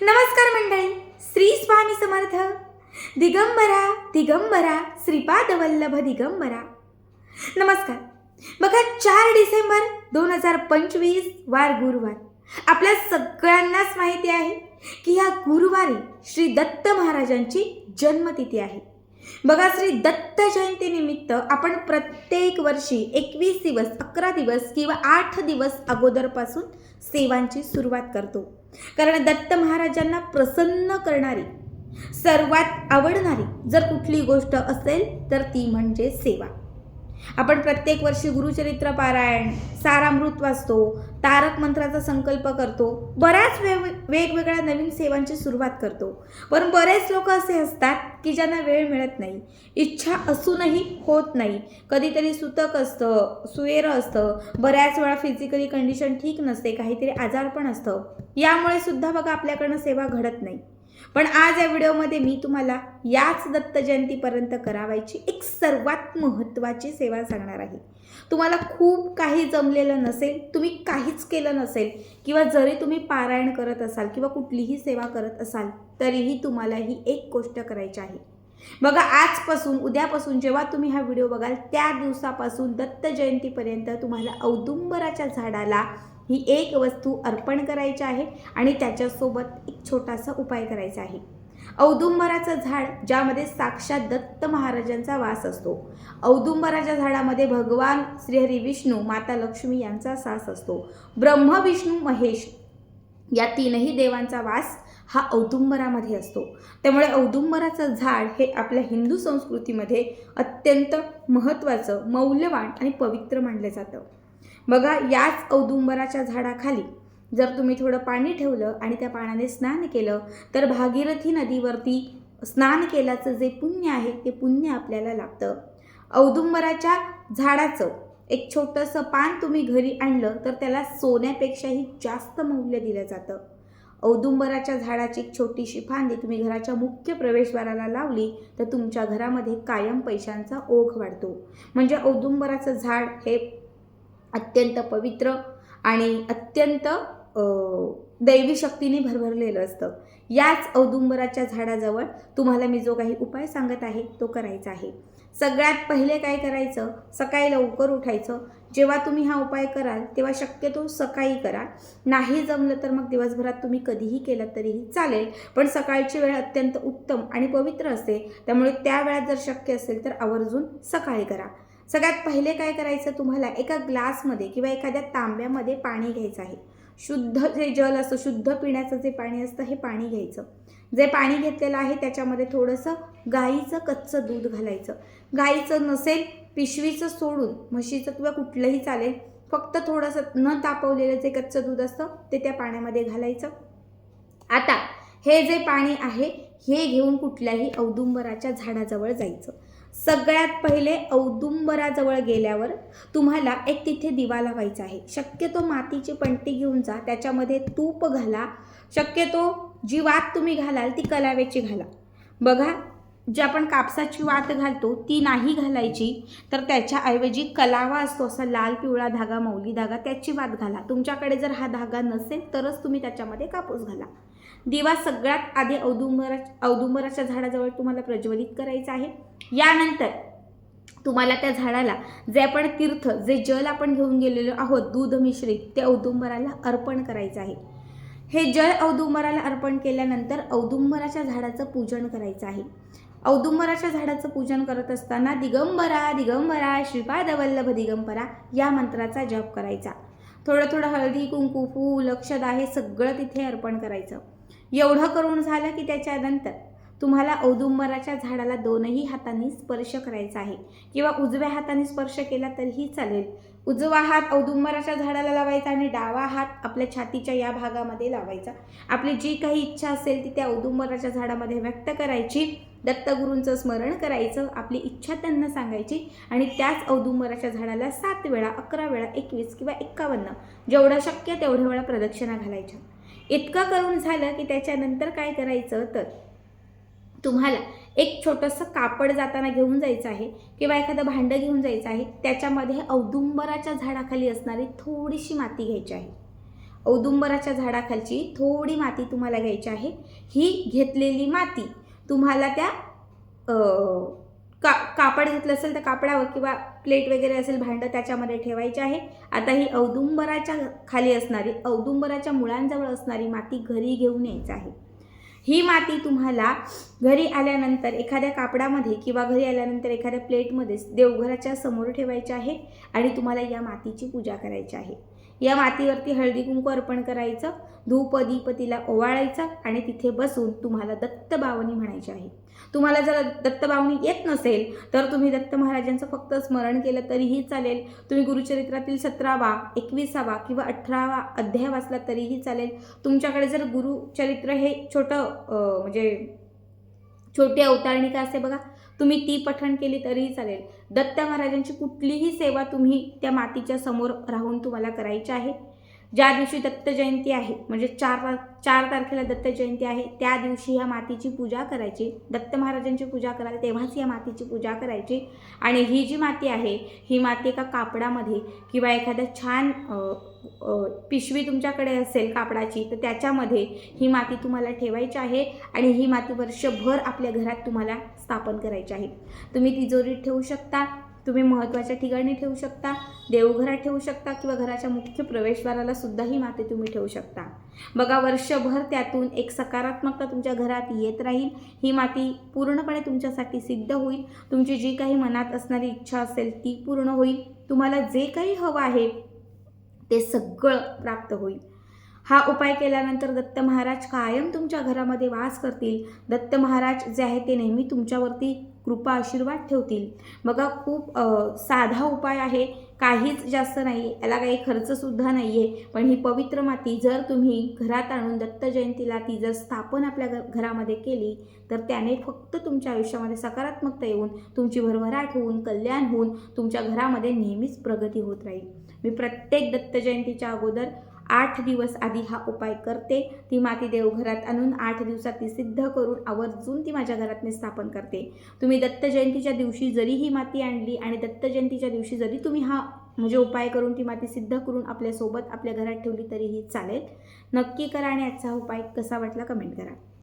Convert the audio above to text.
नमस्कार मंडळी श्री स्वामी समर्थ. दिगंबरा दिगंबरा श्रीपाद वल्लभ दिगंबरा. नमस्कार. बघा चार डिसेंबर दोन हजार पंचवीस वार गुरुवार. आपल्या सगळ्यांनाच माहिती आहे की या गुरुवारी श्री दत्त महाराजांची जन्मतिथी आहे. बघा श्री दत्त जयंतीनिमित्त आपण प्रत्येक वर्षी एकवीस दिवस अकरा दिवस किंवा आठ दिवस अगोदरपासून सेवांची सुरुवात करतो. कारण दत्त महाराजांना प्रसन्न करणारी सर्वात आवडणारी जर कुठली गोष्ट असेल तर ती म्हणजे सेवा. आपण प्रत्येक वर्षी गुरुचरित्र पारायण सारामृत वाचतो तारक मंत्राचा संकल्प करतो बऱ्याच वेग वेगवेगळ्या नवीन सेवांची सुरुवात करतो. पण बरेच लोक असे असतात की ज्यांना वेळ मिळत नाही इच्छा असूनही होत नाही. कधीतरी सुतक असतं सुएर असतं बऱ्याच वेळा फिजिकली कंडिशन ठीक नसते काहीतरी आजार पण असतं. यामुळे सुद्धा बघा आपल्याकडनं सेवा घडत नाही. पण आज या व्हिडिओमध्ये मी तुम्हाला याच दत्त जयंतीपर्यंत करावायची एक सर्वात महत्त्वाची सेवा सांगणार आहे. तुम्हाला खूप काही जमलेलं नसेल तुम्ही काहीच केलं नसेल किंवा जरी तुम्ही पारायण करत असाल किंवा कुठलीही सेवा करत असाल तरीही तुम्हाला ही एक गोष्ट करायची आहे. बघा आजपासून उद्यापासून जेव्हा तुम्ही हा व्हिडिओ बघाल त्या दिवसापासून दत्त जयंतीपर्यंत तुम्हाला औदुंबराच्या झाडाला ही एक वस्तू अर्पण करायची आहे आणि त्याच्यासोबत एक छोटासा उपाय करायचा आहे. औदुंबराचं झाड ज्यामध्ये साक्षात दत्त महाराजांचा वास असतो. औदुंबराच्या झाडामध्ये भगवान श्रीहरी विष्णू माता लक्ष्मी यांचा सास असतो. ब्रह्म विष्णू महेश या तीनही देवांचा वास हा औदुंबरामध्ये असतो. त्यामुळे औदुंबराचं झाड हे आपल्या हिंदू संस्कृतीमध्ये अत्यंत महत्त्वाचं मौल्यवान आणि पवित्र मानलं जातं. बघा याच औदुंबराच्या झाडाखाली जर तुम्ही थोडं पाणी ठेवलं आणि त्या पाण्याने स्नान केलं तर भागीरथी नदीवरती स्नान केल्याचं जे पुण्य आहे ते पुण्य आपल्याला लागतं औदुंबराच्या झाडाचं एक छोटंसं पान तुम्ही घरी आणलं तर त्याला सोन्यापेक्षाही जास्त मौल्य दिलं जातं. औदुंबराच्या झाडाची एक छोटीशी फांदी तुम्ही घराच्या मुख्य प्रवेशद्वाराला लावली तर तुमच्या घरामध्ये कायम पैशांचा ओघ वाढतो. म्हणजे औदुंबराचं झाड हे अत्यंत पवित्र आणि अत्यंत दैवी शक्तीने भरभरलेलं असतं. याच औदुंबराच्या झाडाजवळ तुम्हाला मी जो काही उपाय सांगत आहे तो करायचा आहे. सगळ्यात पहिले काय करायचं? सकाळी लवकर उठायचं. जेव्हा तुम्ही हा उपाय कराल तेव्हा शक्यतो सकाळी करा. नाही जमलं तर मग दिवसभरात तुम्ही कधीही केलं तरीही चालेल पण सकाळची वेळ अत्यंत उत्तम आणि पवित्र असते. त्यामुळे त्या वेळात जर शक्य असेल तर आवर्जून सकाळी करा. सगळ्यात पहिले काय करायचं तुम्हाला? एका ग्लासमध्ये किंवा एखाद्या तांब्यामध्ये पाणी घ्यायचं आहे. शुद्ध जे जल असतं शुद्ध पिण्याचं जे पाणी असतं हे पाणी घ्यायचं. जे पाणी घेतलेलं आहे त्याच्यामध्ये थोडंसं गाईचं कच्चं दूध घालायचं. गाईचं नसेल पिशवीचं सोडून म्हशीचं किंवा कुठलंही चालेल फक्त थोडंसं न तापवलेलं जे कच्चं दूध असतं ते त्या पाण्यामध्ये घालायचं. आता हे जे पाणी आहे हे घेऊन कुठल्याही औदुंबराच्या झाडाजवळ जायचं. सगळ्यात पहिले औदुंबराजवळ गेल्यावर तुम्हाला एक तिथे दिवा लावायचा आहे. शक्यतो मातीची पणती घेऊन जा त्याच्यामध्ये तूप घाला. शक्यतो जी वात तुम्ही घालाल ती कलावेची घाला. बघा जी आपण कापसाची वात घालतो ती नाही घालायची तर त्याच्याऐवजी कलावा असतो असा लाल पिवळा धागा मौली धागा त्याची वात घाला. तुमच्याकडे जर हा धागा नसेल तरच तुम्ही त्याच्यामध्ये कापूस घाला. दिवा सगळ्यात आधी औदुंबरा औदुंबराच्या झाडाजवळ तुम्हाला प्रज्वलित करायचा आहे. यानंतर तुम्हाला त्या झाडाला जे आपण तीर्थ जे जल आपण घेऊन गेलेलो आहोत दूध मिश्रित ते औदुंबराला अर्पण करायचं आहे. हे जल औदुंबराला अर्पण केल्यानंतर औदुंबराच्या झाडाचं पूजन करायचं आहे. औदुंबराच्या झाडाचं पूजन करत असताना दिगंबरा दिगंबरा श्रीपाद वल्लभ दिगंबरा या मंत्राचा जप करायचा. थोडं थोडं हळदी कुंकू फूल अक्षदा हे सगळं तिथे अर्पण करायचं. एवढं करून झालं की त्याच्यानंतर तुम्हाला औदुंबराच्या झाडाला दोनही हातांनी स्पर्श करायचा आहे. किंवा उजव्या हाताने स्पर्श केला तरीही चालेल. उजवा हात औदुंबराच्या झाडाला लावायचा आणि डावा हात आपल्या छातीच्या या भागामध्ये लावायचा. आपली जी काही इच्छा असेल ती त्या औदुंबराच्या झाडामध्ये व्यक्त करायची. दत्तगुरूंचं स्मरण करायचं आपली इच्छा त्यांना सांगायची आणि त्याच औदुंबराच्या झाडाला सात वेळा अकरा वेळा एकवीस किंवा एक्कावन्न जेवढं शक्य तेवढ्या वेळा प्रदक्षिणा घालायच्या. इतकं करून झालं की त्याच्यानंतर काय करायचं तर तुम्हाला एक छोटंसं कापड जाताना घेऊन जायचं आहे किंवा एखादं भांडं घेऊन जायचं आहे त्याच्यामध्ये औदुंबराच्या झाडाखाली असणारी थोडीशी माती घ्यायची आहे. औदुंबराच्या झाडाखालची थोडी माती तुम्हाला घ्यायची आहे. ही घेतलेली माती तुम्हाला त्या का कापड घेतलं असेल तर कापडावर किंवा प्लेट वगैरे असेल भांडं त्याच्यामध्ये ठेवायचे आहे. आता ही औदुंबराच्या खाली असणारी औदुंबराच्या मुळांजवळ असणारी माती घरी घेऊन यायचं आहे. ही माती तुम्हाला घरी आल्यानंतर एखाद्या कापडामध्ये किंवा घरी आल्यानंतर एखाद्या प्लेटमध्ये देवघराच्या समोर ठेवायची आहे आणि तुम्हाला या मातीची पूजा करायची आहे. या मातीवरती हळदी कुंकू अर्पण करायचं धूप दीप तिला ओवाळायचं आणि तिथे बसून तुम्हाला दत्तबावनी म्हणायची आहे. तुम्हाला जर दत्तबावनी येत नसेल तर तुम्ही दत्त महाराजांचं फक्त स्मरण केलं तरीही चालेल. तुम्ही गुरुचरित्रातील सतरावा एकविसावा किंवा अठरावा अध्याय वाचला तरीही चालेल. तुमच्याकडे जर गुरुचरित्र हे छोटं म्हणजे छोटी अवतारणिका असते बघा? तुम्ही ती पठण केली तरीही चालेल. दत्त महाराजांची कुठलीही सेवा तुम्ही त्या मातीच्या समोर राहून तुम्हाला करायची आहे. ज्या दिवशी दत्त जयंती आहे म्हणजे चार चार तारखेला दत्त जयंती आहे त्या दिवशी ह्या मातीची पूजा करायची. दत्त महाराजांची पूजा कराल तेव्हाच या मातीची पूजा करायची. आणि ही जी माती आहे ही माती एका कापडामध्ये किंवा एखाद्या छान पिशवी तुमच्याकडे असेल कापडाची तर त्याच्यामध्ये ही माती तुम्हाला ठेवायची आहे आणि ही माती वर्षभर आपल्या घरात तुम्हाला स्थापन करायची आहे. तुम्ही तिजोरीत ठेवू शकता तुम्ही महत्त्वाच्या ठिकाणी ठेवू शकता देवघरात ठेवू शकता किंवा घराच्या मुख्य प्रवेशद्वाराला सुद्धा ही माती तुम्ही ठेवू शकता. बघा वर्षभर त्यातून एक सकारात्मकता तुमच्या घरात येत राहील ही माती पूर्णपणे तुमच्यासाठी सिद्ध होईल. तुमची जी काही मनात असणारी इच्छा असेल ती पूर्ण होईल. तुम्हाला जे काही हवं आहे ते सगळं प्राप्त होईल. हा उपाय केल्यानंतर दत्त महाराज कायम तुमच्या घरामध्ये वास करतील. दत्त महाराज जे आहे ते नेहमी तुमच्यावरती कृपा आशीर्वाद ठेवतील. बघा खूप साधा उपाय आहे. काहीच जास्त नाही याला काही खर्चसुद्धा नाही आहे पण ही पवित्र माती जर तुम्ही घरात आणून दत्त जयंतीला ती जर स्थापन आपल्या घ घरामध्ये केली तर त्याने फक्त तुमच्या आयुष्यामध्ये सकारात्मकता येऊन तुमची भरभराट होऊन कल्याण होऊन तुमच्या घरामध्ये नेहमीच प्रगती होत राहील. मी प्रत्येक दत्त जयंतीच्या अगोदर आठ दिवस आधी हा उपाय करते. ती माती देवघरात आणून आठ दिवसात ती सिद्ध करून आवर्जून ती माझ्या घरात मी स्थापन करते. तुम्ही दत्त जयंतीच्या दिवशी जरी ही माती आणली आणि दत्त जयंतीच्या दिवशी जरी तुम्ही हा म्हणजे उपाय करून ती माती सिद्ध करून आपल्यासोबत आपल्या घरात ठेवली तरीही चालेल. नक्की करा आणि आजचा उपाय कसा वाटला कमेंट करा.